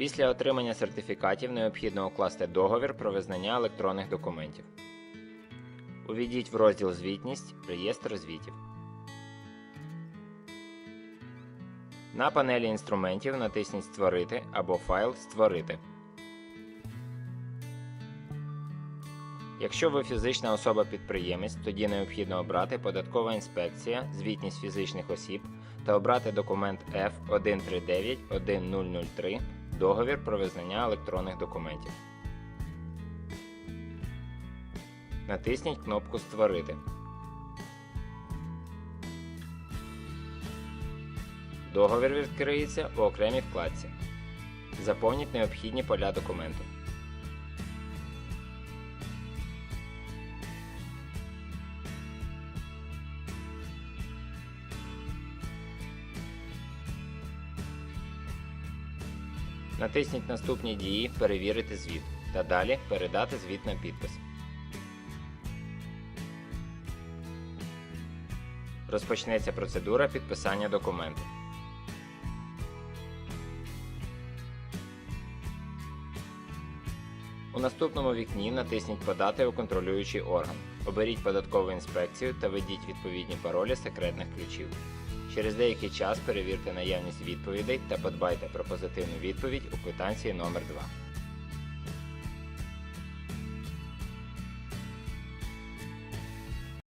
Після отримання сертифікатів необхідно укласти договір про визнання електронних документів. Увійдіть в розділ Звітність Реєстр звітів. На панелі інструментів натисніть Створити або файл Створити. Якщо ви фізична особа-підприємець, тоді необхідно обрати Податкова інспекція, звітність фізичних осіб та обрати документ F139103 Договір про визнання електронних документів. Натисніть кнопку Створити. Договір відкриється у окремій вкладці. Заповніть необхідні поля документу. Натисніть наступні дії Перевірити звіт та далі Передати звіт на підпис. Розпочнеться процедура підписання документу. У наступному вікні натисніть Подати у контролюючий орган. Оберіть податкову інспекцію та введіть відповідні паролі секретних ключів. Через деякий час перевірте наявність відповідей та подбайте про позитивну відповідь у квитанції номер 2